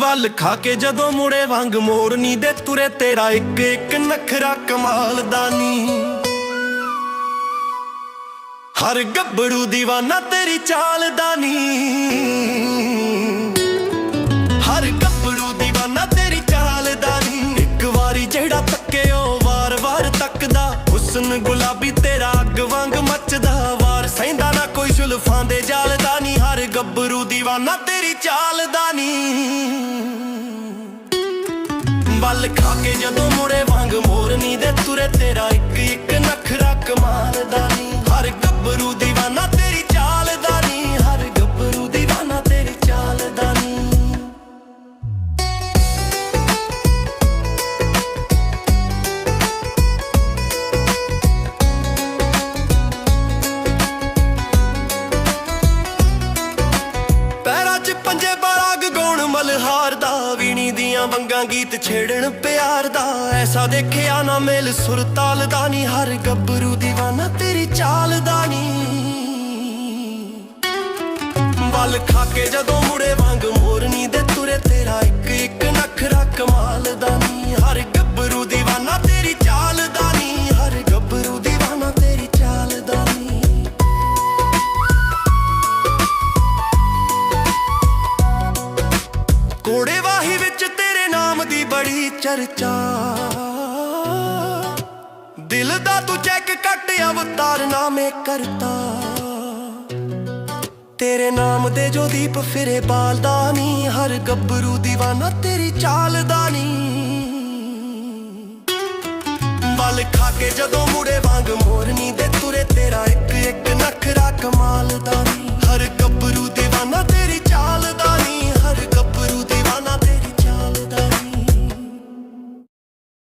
ਵੱਲ ਖਾ ਕੇ ਜਦੋਂ ਮੁੜੇ ਵਾਂਗ ਮੋਰਨੀ ਦੇ ਤੁਰੇ ਤੇਰਾ ਇੱਕ ਇੱਕ ਨਖਰਾ ਕਮਾਲ ਦਾ ਨੀ। ਹਰ ਗੱਭਰੂ ਦੀਵਾਨਾ ਤੇਰੀ ਚਾਲ ਦਾ ਨੀ। ਹਰ ਗੱਭਰੂ ਦੀਵਾਨਾ ਤੇਰੀ ਚਾਲ ਦਾ ਨੀ। ਇੱਕ ਵਾਰੀ ਜਿਹੜਾ ਤੱਕੇ ਉਹ ਵਾਰ-ਵਾਰ ਤੱਕਦਾ ਹੁਸਨ ਗੁਲਾਬੀ ਗੱਭਰੂ ਦੀਵਾਨਾ ਤੇਰੀ ਚਾਲ ਦਾ ਨੀ। ਵੱਲ ਖਾ ਕੇ ਜਦੋਂ ਮੁੜੇ ਵਾਂਗ ਮੋਰਨੀ ਪੰਜੇ ਗਾਉਣ ਮਲਹਾਰ ਦਾ, ਵੀਣੀ ਦੀਆਂ ਵੰਗਾਂ ਗੀਤ ਛੇੜਣ ਪਿਆਰ ਦਾ। ਐਸਾ ਦੇਖਿਆ ਨਾ ਮੇਲ ਸੁਰਤਾਲ ਦਾ ਨੀ, ਹਰ ਗੱਭਰੂ ਦੀਵਾਨਾ ਤੇਰੀ ਚਾਲ ਦਾ ਨੀ। ਵੱਲ ਖਾ ਕੇ ਜਦੋਂ ਮੁੜੇ ਵਾਂਗ ਮੋਰਨੀ ਦੇ ਬੜੀ ਚਰਚਾ। ਦਿਲ ਦਾ ਤੂੰ ਚੈੱਕ ਕੱਟ, ਅਵਤਾਰ ਨਾਮੇ ਕਰਤਾ। ਤੇਰੇ ਨਾਮ ਦੇ ਜੋ ਦੀਪ ਫਿਰੇ ਬਾਲਦਾ ਨੀ, ਹਰ ਗੱਭਰੂ ਦੀਵਾਨਾ ਤੇਰੀ ਚਾਲ ਦਾ ਨੀ। ਬਲ ਖਾ ਕੇ ਜਦੋਂ